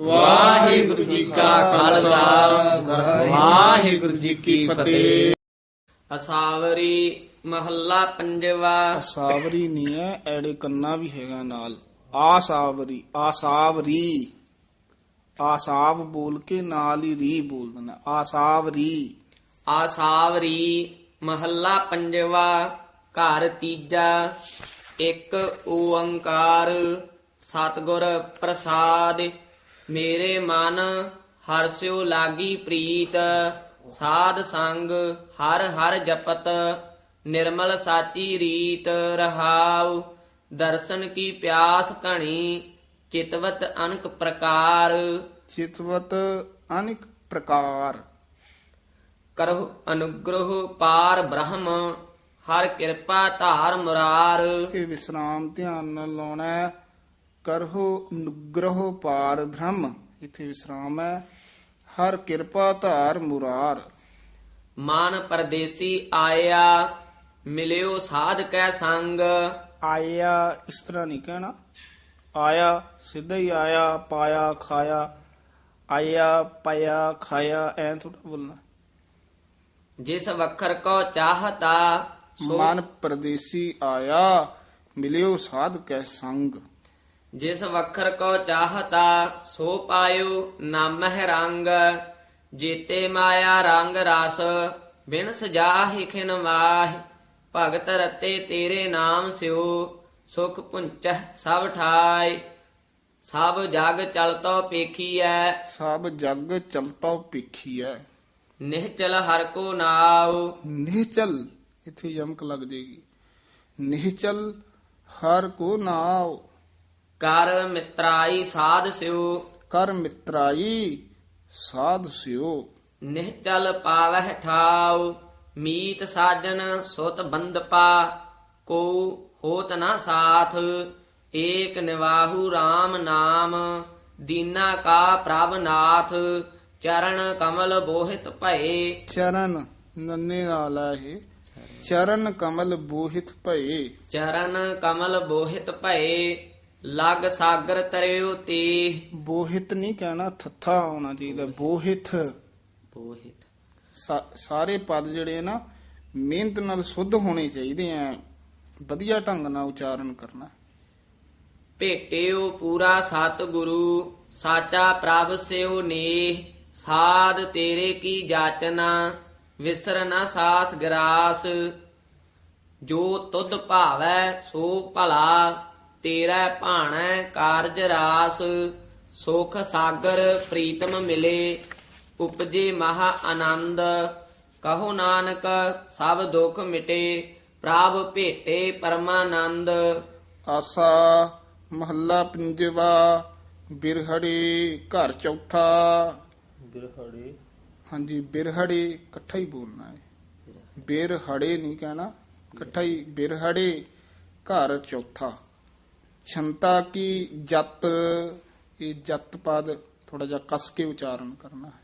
ਵਾਹਿਗੁਰੂ ਜੀ ਕਾ ਖਾਲਸਾ। ਵਾਹਿਗੁਰੂ ਜੀ ਕੀ ਫਤਿਹ। ਅਸਾਵਰੀ ਮਹੱਲਾ ਪੰਜਵਾ। ਸਾਵਰੀ ਨਹੀਂ ਹੈ ਐੜੇ ਕੰਨਾ ਵੀ ਹੈਗਾ ਨਾਲ। ਆਸਾਵਰੀ ਆਸਾਵਰੀ। ਆਸਾਵ ਬੋਲ ਕੇ ਨਾਲ ਹੀ ਰੀ ਬੋਲ ਦੇਣਾ। ਆਸਾਵਰੀ। ਆਸਾਵਰੀ ਮਹੱਲਾ ਪੰਜਵਾ ਘਰ ਤੀਜਾ ਇੱਕ ਓੰਕਾਰ ਸਤਿਗੁਰ ਪ੍ਰਸਾਦ। ਮੇਰੇ ਮਨ ਹਰਸਿਓ ਲਾਗੀ ਪ੍ਰੀਤ ਸਾਧ ਸੰਗ ਹਰ ਹਰ ਜਪਤ ਨਿਰਮਲ ਸਾਚੀ ਰੀਤ ਰਹਾਉ। ਦਰਸ਼ਨ ਕੀ ਪਿਆਸ ਘਣੀ ਚਿਤਵਤ ਅਨਕ ਪ੍ਰਕਾਰ। ਚਿਤਵਤ ਅਨੇਕ ਪ੍ਰਕਾਰ। ਕਰਹੁ ਅਨੁਗ੍ਰਹ ਪਾਰ ਬ੍ਰਹਮ ਹਰ ਕਿਰਪਾ ਧਾਰ ਮੁਰਾਰ। ਇਹ ਵਿਸਰਾਮ ਧਿਆਨ ਨਾਲ ਲਾਉਣਾ ਹੈ। ਕਰਹੁ ਨੁਗ੍ਰਹ ਪਾਰ ਬ੍ਰਹਮ। ਇੱਥੇ ਵਿਸਰਾਮ ਹੈ। ਹਰ ਕਿਰਪਾ ਧਾਰ ਮੁਰਾਰ। ਮਾਨ ਪਰਦੇਸੀ ਆਇਆ ਮਿਲਿਓ ਸਾਧ ਕੈ ਸੰਗ। ਆਇਆ ਇਸ ਤਰ੍ਹਾਂ ਨਹੀਂ ਕਹਿਣਾ। ਆਇਆ ਸਿੱਧਾ ਹੀ ਆਇਆ ਪਾਇਆ ਖਾਇਆ। ਆਇਆ ਪਾਇਆ ਖਾਇਆ ਐਂ ਥੋੜਾ ਬੋਲਣਾ। ਜਿਸ ਵਖਰ ਕੋ ਚਾਹਤਾ ਮਨ ਪਰਦੇਸੀ ਆਇਆ ਮਿਲਿਓ ਸਾਧ ਕੈ ਸੰਗ। ਜਿਸ ਵਖਰ ਕੋ ਚਾਹਤਾ ਸੋ ਪਾਇਓ ਨਾਮਹਿ ਰੰਗ। ਜੀਤੇ ਮਾਇਆ ਰੰਗ ਰਸ ਬਿਨ ਸਜਾਹਿ ਖਿਨ ਮਾਹਿ ਭਗਤ ਰਤੇ ਤੇਰੇ ਨਾਮ ਸਿਓ ਸੁਖ ਪੁੰਚਹ ਸਭ ਠਾਈ। ਸਭ ਜਗ ਚਲਤੋ ਪੇਖੀਐ ਸਭ ਜਗ ਚਲਤਾ ਪਿੱਖੀਐ ਨਿਹਚਲ ਹਰ ਕੋ ਨਾਉ। ਨਿਹਚਲ ਇੱਥੇ ਯਮਕ ਲੱਗ ਜੇਗੀ। ਨਿਹਚਲ ਹਰ ਕੋ ਨਾਉ। ਕਰ ਮਿਤਰਾਈ ਸਾਧ ਸਿਓ। ਕਰ ਮਿਤਰਾਈ ਸਾਧ ਸਿਓ। ਨਿਹਚਲ ਪਾਵਹਿ ਠਾਉ ਮੀਤ ਸਾਜਨ ਸੁਤ ਬੰਦਪਾ ਕੋ ਹੋਤ ਨਾ ਸਾਥ ਏਕ ਨਿਵਾਹੂ RAM ਨਾਮ ਦੀਨਾ ਕਾ ਪ੍ਰਭ ਨਾਥ ਚਰਨ ਕਮਲ ਬੋਹਿਤ ਭਏ। ਚਰਨ ਨੰਨੇ ਨਾਲ ਹੈ ਇਹ। ਚਰਨ ਕਮਲ ਬੋਹਿਤ ਭਏ। ਚਰਨ ਕਮਲ ਬੋਹਿਤ ਭਏ। ਲਗ ਸਾਗਰ ਤਰਿਓ ਤੇ। ਬੋਹਿਤ ਨਹੀਂ ਕਹਿਣਾ ਥੱਥਾ ਆਉਣਾ ਚਾਹੀਦਾ ਬੋਹਿਤ। ਬੋਹਿਤ। ਸਾਰੇ ਪਦ ਜਿਹੜੇ ਨਾ ਮਿਹਨਤ ਨਾਲ ਸੁੱਧ ਹੋਣੇ ਚਾਹੀਦੇ ਆ ਵਧੀਆ ਢੰਗ ਨਾਲ ਉਚਾਰਨ ਕਰਨਾ। ਭੇਟਿਓ ਪੂਰਾ ਸਤਿਗੁਰੂ ਸਾਚਾ ਪ੍ਰਭ ਸਿਓ ਨੇਹ ਸਾਧ ਤੇਰੇ ਕੀ ਜਾਚਨਾ ਵਿਸਰ ਨਾ ਸਾਸ ਗਰਾਸ। ਜੋ ਤੁਧ ਭਾਵੈ ਸੋ ਭਲਾ। ਤੇਰਾ ਭਾਣੈ ਕਾਰਜ ਰਾਸ ਸੁਖ ਸਾਗਰ ਪ੍ਰੀਤਮ ਮਿਲੇ ਉਪਜੇ ਮਹਾ ਆਨੰਦ। ਕਹੋ ਨਾਨਕ ਸਭ ਦੁਖ ਮਿਟੇ ਪ੍ਰਭ ਭੇਟੇ ਪਰਮਾਨੰਦ। ਆਸਾ ਮਹੱਲਾ ਪੰਜਵਾ ਬਿਰਹੜੀ ਘਰ ਚੌਥਾ। ਬਿਰਹੜੀ? ਹਾਂਜੀ ਬਿਰਹੜੀ ਇਕੱਠਾ ਹੀ ਬੋਲਣਾ ਹੈ। ਬਿਰਹੜੇ ਨਹੀਂ ਕਹਿਣਾ ਇਕੱਠਾ ਹੀ ਬਿਰਹੜੇ ਘਰ ਚੌਥਾ। ਛੰਤਾ ਕੀ ਜਤ, ਇਹ ਜਤ ਪਦ ਥੋੜਾ ਜਿਹਾ ਕਸ ਕੇ ਉਚਾਰਨ ਕਰਨਾ ਹੈ।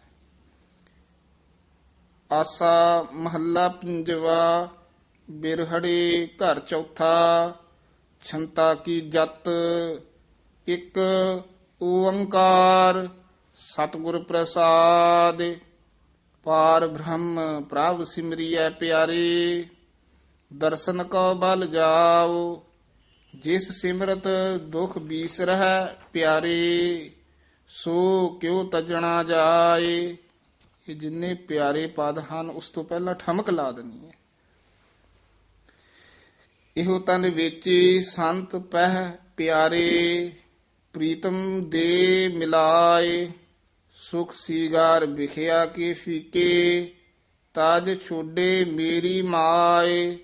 ਆਸਾ ਮਹੱਲਾ ਪੰਜਵਾ, ਬਿਰਹੜੇ ਘਰ ਚੌਥਾ ਛੰਤਾ ਕੀ ਜਤ, ਇੱਕ ਓੰਕਾਰ, ਸਤਿਗੁਰ ਪ੍ਰਸਾਦ, ਪਾਰ ਬ੍ਰਹਮ ਪ੍ਰਭ ਸਿਮਰਿਐ ਪਿਆਰੇ, ਦਰਸ਼ਨ ਕੋ ਬਲ ਜਾਓ ਜਿਸ ਸਿਮਰਤ ਦੁਖ ਬੀਸਰਹਿ ਪਿਆਰੇ, ਸੋ ਕਿਉ ਤਜਣਾ ਜਾਏ। ਇਹ ਜਿੰਨੇ ਪਿਆਰੇ ਪਦ ਹਨ, ਉਸ ਤੋਂ ਪਹਿਲਾਂ ਠਮਕ ਲਾ ਦੇਣੀ ਹੈ। ਇਹੋ ਤਨ ਵਿੱਚ ਸੰਤ ਪਹਿ ਪਿਆਰੇ, ਪ੍ਰੀਤਮ ਦੇ ਮਿਲਾਏ। ਸੁਖ ਸੀਗਾਰ ਵਿਖਿਆ ਕੇ ਫੀਕੇ, ਤਾਜ ਛੋਡੇ ਮੇਰੀ ਮਾਏ।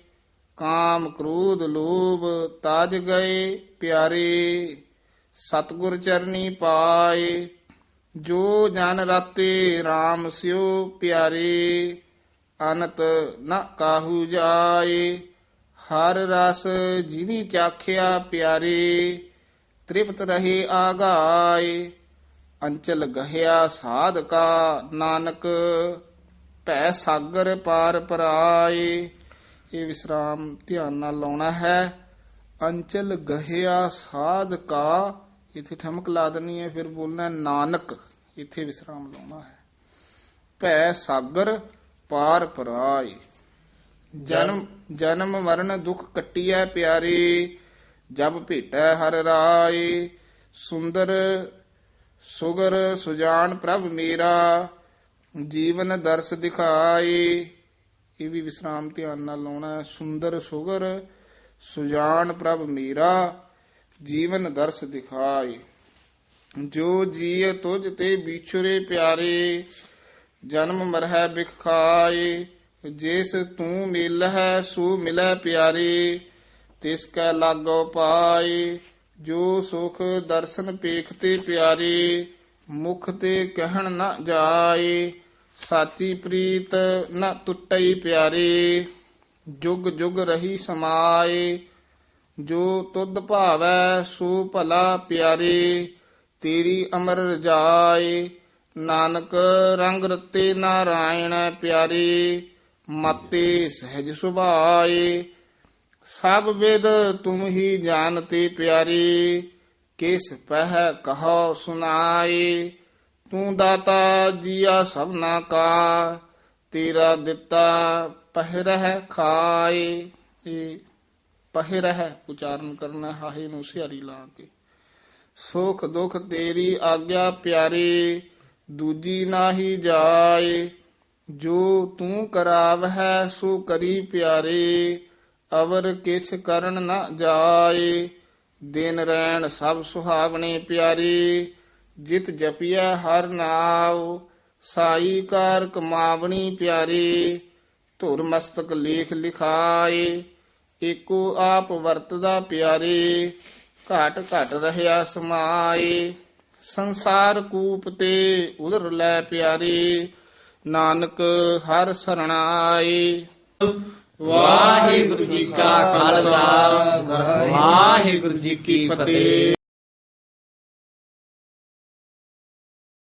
ਕਾਮ ਕ੍ਰੋਧ ਲੋਭ ਤਾਜ ਗਏ ਪਿਆਰੇ, ਸਤਗੁਰ ਚਰਨੀ ਪਾਏ। ਜੋ ਜਨ ਰਾਤੇ RAM ਸਿਓ ਪਿਆਰੇ, ਅਨਤ ਨ ਕਾਹੂ ਜਾਏ। ਹਰ ਰਸ ਜਿਨੀ ਚਾਖਿਆ ਪਿਆਰੇ, ਤ੍ਰਿਪਤ ਰਹੇ ਆਗਾਏ। ਅੰਚਲ ਗਹਿਆ ਸਾਧਕਾ ਨਾਨਕ, ਭੈ ਸਾਗਰ ਪਾਰ ਪਰਾਏ। ਇਹ ਵਿਸਰਾਮ ਧਿਆਨ ਨਾਲ ਲਾਉਣਾ ਹੈ। ਅੰਚਲ ਗਹਿਆ ਸਾਧ ਕਾ, ਇੱਥੇ ਠਮਕ ਲਾ ਦੇਣੀ ਹੈ, ਫਿਰ ਬੋਲਣਾ ਨਾਨਕ, ਇਥੇ ਵਿਸਰਾਮ ਲਾਉਣਾ ਹੈ। ਭੈ ਸਾਗਰ ਪਾਰ ਪਰਾਈ ਜਨਮ ਜਨਮ ਮਰਨ ਦੁਖ ਕੱਟਿਐ ਪਿਆਰੇ, ਜਬ ਭੇਟੈ ਹਰ ਰਾਏ। ਸੁੰਦਰ ਸੁਗਰ ਸੁਜਾਨ ਪ੍ਰਭ ਮੇਰਾ, ਜੀਵਨ ਦਰਸ ਦਿਖਾਏ। ਇਹ ਵੀ ਵਿਸਰਾਮ ਧਿਆਨ ਨਾਲ ਲਾਉਣਾ ਸੁੰਦਰ ਸੁਗਰ, ਸੁਜਾਨ ਪ੍ਰਭ ਮੇਰਾ, ਜੀਵਨ ਦਰਸ ਦਿਖਾਏ। ਜੋ ਜੀਅ ਤੁਝ ਤੇ ਵਿਛੁਰੇ ਪਿਆਰੇ, ਜਨਮ ਮਰਹਿ ਬਿਖ ਖਾਏ। ਜਿਸ ਤੂੰ ਮਿਲ ਹੈ ਸੋ ਮਿਲੈ ਪਿਆਰੇ। ਤਿਸ ਕੈ ਲਾਗੋ ਪਾਏ। ਜੋ ਸੁਖ ਦਰਸ਼ਨ ਪੇਖ ਤੇ ਪਿਆਰੇ, ਮੁਖ ਤੇ ਕਹਿਣ ਨਾ ਜਾਏ। ਸਾਚੀ ਪ੍ਰੀਤ ਨਾ ਟੁੱਟਈ ਪਿਆਰੇ, ਜੁਗ ਜੁਗ ਰਹੀ ਸਮਾਏ। ਜੋ ਤੁਧ ਭਾਵੈ, ਸੋ ਭਲਾ ਪਿਆਰੇ, ਤੇਰੀ ਅਮਰ ਰਜਾਏ। ਨਾਨਕ ਰੰਗ ਰਤੇ ਨਾਰਾਇਣ ਪਿਆਰੇ, ਮਤੇ ਸਹਿਜ ਸੁਭਾਏ। ਸਭ ਵਿਦ ਤੁਮ ਹੀ ਜਾਣਤੇ ਪਿਆਰੇ, ਕਿਸ ਪਹਿ ਕਹੋ ਸੁਨਾਏ ਤੂੰ ਦਾਤਾ ਜੀਆ ਸਭਨਾ ਕਾ ਤੇਰਾ ਦਿੱਤਾ ਪਹਿਰਹਿ ਖਾਏ ਇਹ ਪਹਿਰਹਿ ਉਚਾਰਨ ਕਰਨਾ ਹਾਹੇ ਨੂੰ ਸਿਆਰੀ ਲਾ ਕੇ। ਸੁਖ ਦੁਖ ਤੇਰੀ ਆਗਿਆ ਪਿਆਰੇ, ਦੂਜੀ ਨਾਹੀ ਜਾਏ। ਜੋ ਤੂੰ ਕਰਾਵ ਹੈ ਸੋ ਕਰੀ ਪਿਆਰੇ, ਅਵਰ ਕਿਛ ਕਰਨ ਨਾ ਜਾਏ। ਦਿਨ ਰਹਿਣ ਸਭ ਸੁਹਾਵਣੇ ਪਿਆਰੇ ਜਿਤ ਜਪਿਆ ਹਰ ਨਾਉ, ਸਾਈ ਕਾਰ ਕਮਾਵਣੀ ਪਿਆਰੇ, ਧੁਰ ਮਸਤਕ ਲੇਖ ਲਿਖਾਏ, ਏਕੋ ਆਪ ਵਰਤਦਾ ਪਿਆਰੇ, ਘਾਟ ਘਟ ਰਹਿਆ ਸਮਾਏ। ਸੰਸਾਰ ਕੂਪ ਤੇ ਉਧਰ ਲੈ ਪਿਆਰੇ, ਨਾਨਕ ਹਰ ਸਰਣਾਏ। ਵਾਹਿਗੁਰੂ ਜੀ ਕਾ ਖਾਲਸਾ, ਵਾਹਿਗੁਰੂ ਜੀ ਕੀ ਫਤਿਹ।